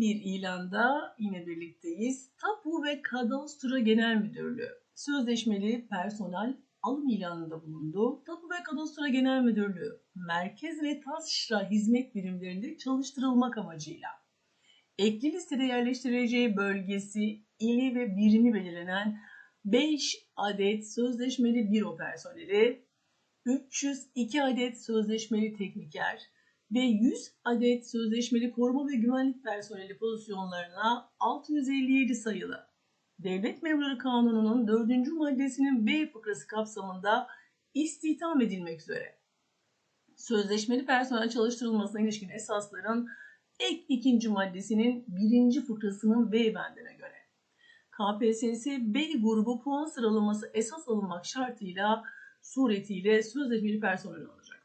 yeni bir ilanda yine birlikteyiz. Tapu ve Kadastro Genel Müdürlüğü sözleşmeli personel alım ilanında bulundu. Tapu ve Kadastro Genel Müdürlüğü merkez ve taşra hizmet birimlerinde çalıştırılmak amacıyla ekli listede yerleştirileceği bölgesi, ili ve birimi belirlenen 5 adet sözleşmeli büro personeli, 302 adet sözleşmeli tekniker, ve 100 adet sözleşmeli koruma ve güvenlik personeli pozisyonlarına 657 sayılı Devlet Memurları Kanunu'nun 4. maddesinin B fıkrası kapsamında istihdam edilmek üzere sözleşmeli personel çalıştırılmasına ilişkin esasların ek ikinci maddesinin birinci fıkrasının B bendine göre KPSS B grubu puan sıralaması esas alınmak şartıyla suretiyle sözleşmeli personel olacak.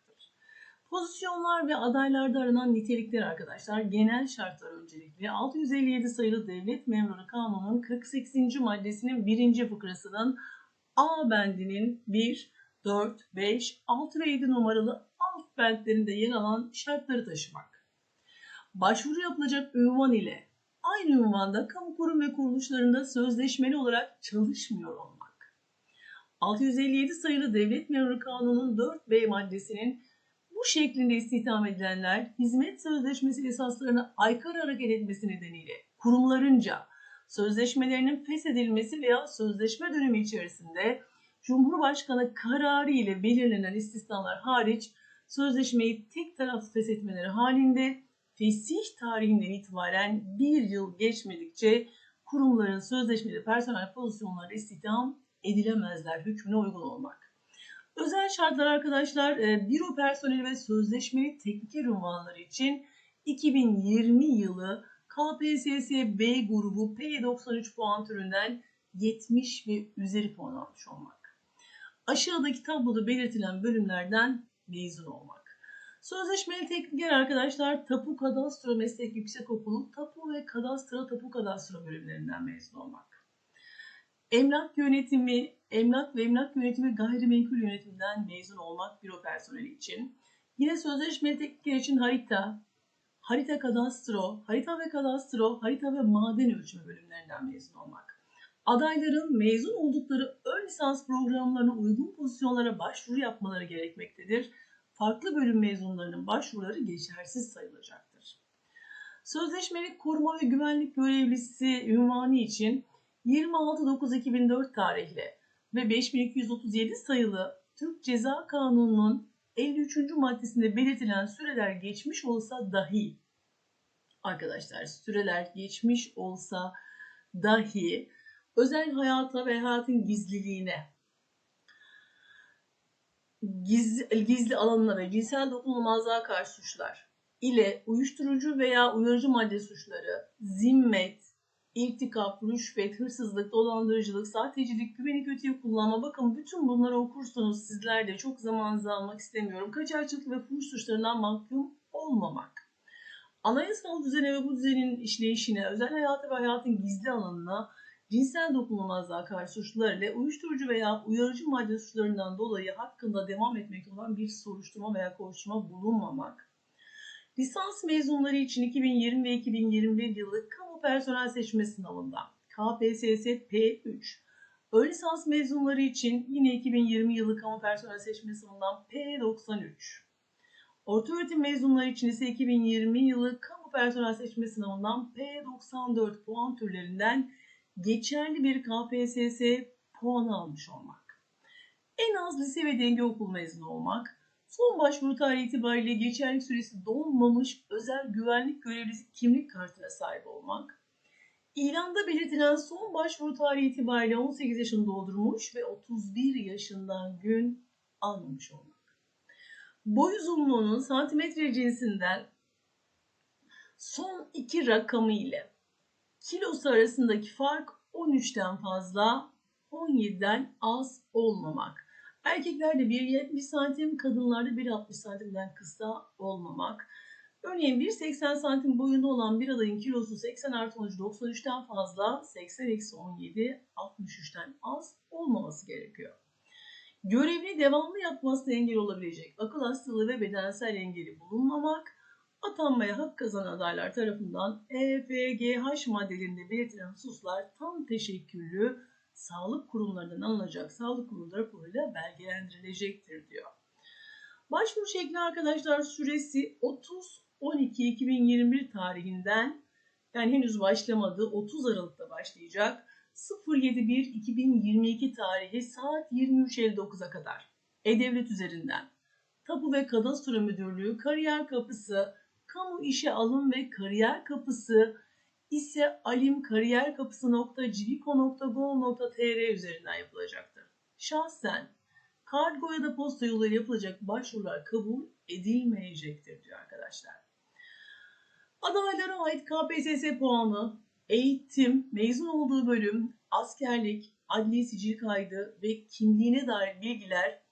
Pozisyonlar ve adaylarda aranan nitelikler arkadaşlar genel şartlar öncelikli. 657 sayılı Devlet Memuru Kanunu'nun 48. maddesinin 1. fıkrasının A bendinin 1, 4, 5, 6 ve 7 numaralı alt bentlerinde yer alan şartları taşımak. Başvuru yapılacak ünvan ile aynı ünvanda kamu kurum ve kuruluşlarında sözleşmeli olarak çalışmıyor olmak. 657 sayılı Devlet Memuru Kanunu'nun 4B maddesinin bu şeklinde istihdam edilenler hizmet sözleşmesi esaslarına aykırı hareket etmesi nedeniyle kurumlarınca sözleşmelerinin feshedilmesi veya sözleşme dönemi içerisinde Cumhurbaşkanı kararı ile belirlenen istisnalar hariç sözleşmeyi tek taraflı feshetmeleri halinde fesih tarihinden itibaren bir yıl geçmedikçe kurumların sözleşmeli personel pozisyonları istihdam edilemezler hükmüne uygun olmak. Özel şartlar arkadaşlar e, büro personeli ve sözleşmeli tekniker unvanları için 2020 yılı KPSS B grubu P93 puan türünden 70 ve üzeri puan almış olmak. Aşağıdaki tabloda belirtilen bölümlerden mezun olmak. Sözleşmeli tekniker arkadaşlar Tapu Kadastro Meslek Yüksekokulu Tapu ve Kadastro Tapu Kadastro bölümlerinden mezun olmak. Emlak yönetimi, emlak ve emlak yönetimi gayrimenkul yönetiminden mezun olmak büro personeli için. Yine sözleşmeli teknikler için harita, harita kadastro, harita ve kadastro, harita ve maden ölçümü bölümlerinden mezun olmak. Adayların mezun oldukları ön lisans programlarına uygun pozisyonlara başvuru yapmaları gerekmektedir. Farklı bölüm mezunlarının başvuruları geçersiz sayılacaktır. Sözleşmeli koruma ve güvenlik görevlisi ünvanı için 26.9.2004 tarihli ve 5237 sayılı Türk Ceza Kanunu'nun 53. maddesinde belirtilen süreler geçmiş olsa dahi arkadaşlar süreler geçmiş olsa dahi özel hayata ve hayatın gizliliğine gizli, gizli alanına ve cinsel dokunulmazlığa karşı suçlar ile uyuşturucu veya uyarıcı madde suçları, zimmet, İltikap, rüşvet, hırsızlık, dolandırıcılık, sahtecilik, güveni kötüye kullanma. Bakın bütün bunları okursunuz sizler de çok zamanınızı almak istemiyorum. Kaçakçılık ve fuhuş suçlarından mahkum olmamak. Anayasal düzene ve bu düzenin işleyişine, özel hayatı ve hayatın gizli alanına, cinsel dokunulmazlığa karşı suçlar ile uyuşturucu veya uyarıcı madde suçlarından dolayı hakkında devam etmekte olan bir soruşturma veya kovuşturma bulunmamak. Lisans mezunları için 2020 ve 2021 yıllık personel seçme sınavında. KPSS P3, ön lisans mezunları için yine 2020 yılı kamu personel seçme sınavından P93, orta öğretim mezunları için ise 2020 yılı kamu personel seçme sınavından P94 puan türlerinden geçerli bir KPSS puan almış olmak. En az lise ve denge okul mezunu olmak, son başvuru tarihi itibariyle geçerlik süresi dolmamış özel güvenlik görevlisi kimlik kartına sahip olmak, İlanda belirtilen son başvuru tarihi itibariyle 18 yaşını doldurmuş ve 31 yaşından gün almamış olmak. Boy uzunluğunun santimetre cinsinden son iki rakamı ile kilosu arasındaki fark 13'ten fazla 17'den az olmamak. Erkeklerde 1.70 santim, kadınlarda 1.60 santimden kısa olmamak. Örneğin 1.80 santim boyunda olan bir adayın kilosu 80 artı 13 93'ten fazla, 80 eksi 17 63'ten az olmaması gerekiyor. Görevini devamlı yapmasına engel olabilecek akıl hastalığı ve bedensel engeli bulunmamak, atanmaya hak kazanan adaylar tarafından EFGH maddelerinde belirtilen hususlar tam teşekküllü sağlık kurumlarından alınacak sağlık kurulu raporuyla belgelendirilecektir diyor. Başvuru şekli arkadaşlar süresi 30-12-2021 tarihinden yani henüz başlamadı 30 Aralık'ta başlayacak 07.1.2022 tarihi saat 23.59'a kadar E-Devlet üzerinden Tapu ve Kadastro Müdürlüğü Kariyer Kapısı Kamu İşe Alım ve Kariyer Kapısı ise alimkariyerkapısı.civiko.gov.tr üzerinden yapılacaktır. Şahsen kargo ya da posta yoluyla yapılacak başvurular kabul edilmeyecektir diyor arkadaşlar. Adaylara ait KPSS puanı, eğitim, mezun olduğu bölüm, askerlik, adli sicil kaydı ve kimliğine dair bilgiler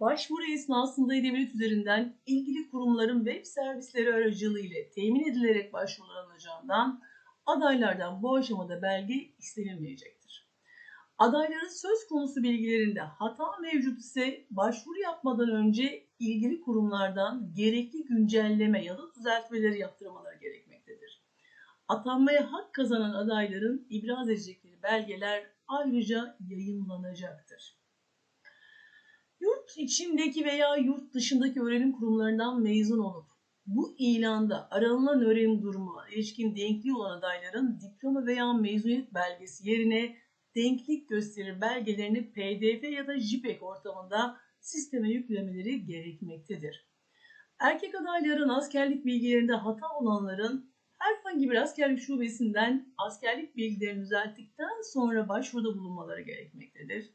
başvuru esnasında devlet üzerinden ilgili kurumların web servisleri aracılığıyla temin edilerek başvurular alınacağından adaylardan bu aşamada belge istenilmeyecektir. Adayların söz konusu bilgilerinde hata mevcut ise başvuru yapmadan önce ilgili kurumlardan gerekli güncelleme ya da düzeltmeleri yaptırmaları gerekmektedir. Atanmaya hak kazanan adayların ibraz edecekleri belgeler ayrıca yayınlanacaktır. Yurt içindeki veya yurt dışındaki öğrenim kurumlarından mezun olup bu ilanda aranılan öğrenim durumuna ilişkin denkliği olan adayların diploma veya mezuniyet belgesi yerine denklik gösterir belgelerini PDF ya da JPEG ortamında sisteme yüklemeleri gerekmektedir. Erkek adayların askerlik bilgilerinde hata olanların herhangi bir askerlik şubesinden askerlik bilgilerini düzelttikten sonra başvuruda bulunmaları gerekmektedir.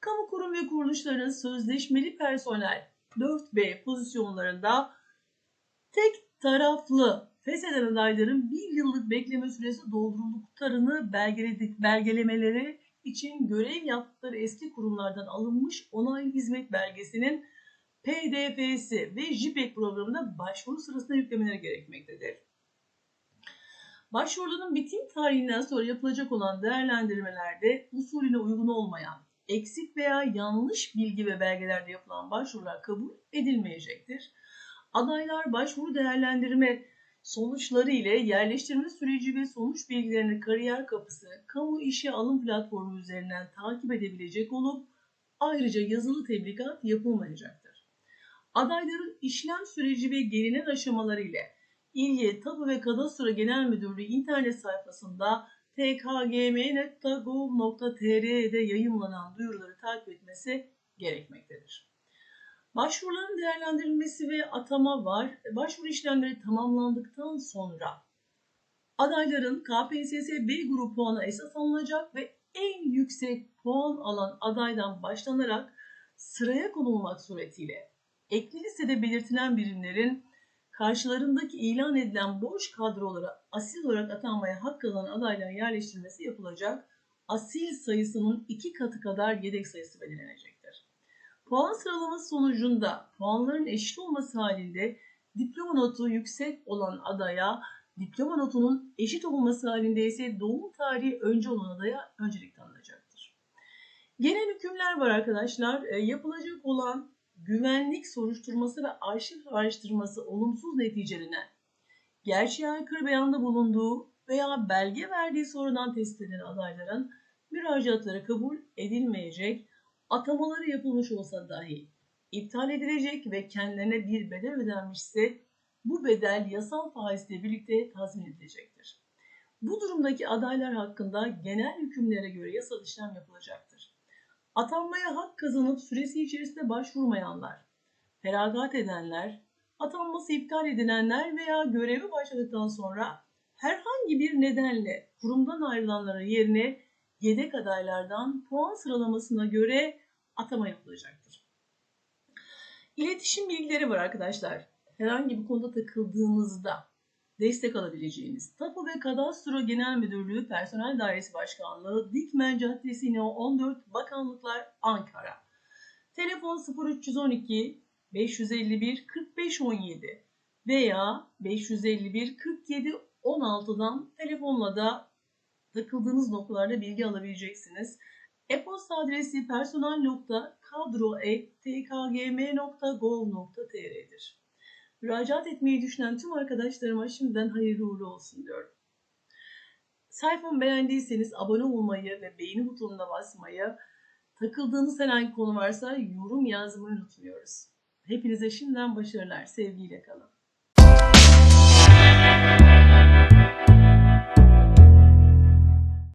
Kamu kurum ve kuruluşların sözleşmeli personel 4B pozisyonlarında tek taraflı fesheden adayların bir yıllık bekleme süresi doldurulduklarını belgeledik, belgelemeleri için görev yaptıkları eski kurumlardan alınmış onay hizmet belgesinin PDF'si ve JPEG programına başvuru sırasında yüklemeleri gerekmektedir. Başvurunun bitim tarihinden sonra yapılacak olan değerlendirmelerde usulüne uygun olmayan, eksik veya yanlış bilgi ve belgelerde yapılan başvurular kabul edilmeyecektir. Adaylar başvuru değerlendirme sonuçları ile yerleştirme süreci ve sonuç bilgilerini kariyer kapısı, kamu işe alım platformu üzerinden takip edebilecek olup ayrıca yazılı tebligat yapılmayacaktır. Adayların işlem süreci ve gelinen aşamaları ile İlgili Tapu ve Kadastro Genel Müdürlüğü internet sayfasında tkgm.gov.tr'de yayınlanan duyuruları takip etmesi gerekmektedir. Başvuruların değerlendirilmesi ve atama var. Başvuru işlemleri tamamlandıktan sonra adayların KPSS B grubu puanı esas alınacak ve en yüksek puan alan adaydan başlanarak sıraya konulmak suretiyle ekli listede belirtilen birimlerin karşılarındaki ilan edilen boş kadrolara asil olarak atanmaya hak kazanan adayların yerleştirilmesi yapılacak. Asil sayısının iki katı kadar yedek sayısı belirlenecektir. Puan sıralaması sonucunda puanların eşit olması halinde diploma notu yüksek olan adaya, diploma notunun eşit olması halinde ise doğum tarihi önce olan adaya öncelik tanınacaktır. Genel hükümler var arkadaşlar. E, yapılacak olan güvenlik soruşturması ve arşiv araştırması olumsuz neticelenen, gerçeğe aykırı beyanda bulunduğu veya belge verdiği sonradan tespit edilen adayların müracaatları kabul edilmeyecek, atamaları yapılmış olsa dahi iptal edilecek ve kendilerine bir bedel ödenmişse bu bedel yasal faizle birlikte tazmin edilecektir. Bu durumdaki adaylar hakkında genel hükümlere göre yasal işlem yapılacaktır. Atanmaya hak kazanıp süresi içerisinde başvurmayanlar, feragat edenler, atanması iptal edilenler veya görevi başladıktan sonra herhangi bir nedenle kurumdan ayrılanlara yerine yedek adaylardan puan sıralamasına göre atama yapılacaktır. İletişim bilgileri var arkadaşlar. Herhangi bir konuda takıldığınızda destek alabileceğiniz Tapu ve Kadastro Genel Müdürlüğü Personel Dairesi Başkanlığı Dikmen Caddesi İno 14 Bakanlıklar Ankara. Telefon 0312 551 45 17 veya 551 47 16'dan telefonla da takıldığınız noktalarda bilgi alabileceksiniz. E-posta adresi personel.kadro.tkgm.gov.tr'dir. Müracaat etmeyi düşünen tüm arkadaşlarıma şimdiden hayırlı uğurlu olsun diyorum. Sayfamı beğendiyseniz abone olmayı ve beğeni butonuna basmayı, takıldığınız herhangi konu varsa yorum yazmayı unutmuyoruz. Hepinize şimdiden başarılar, sevgiyle kalın.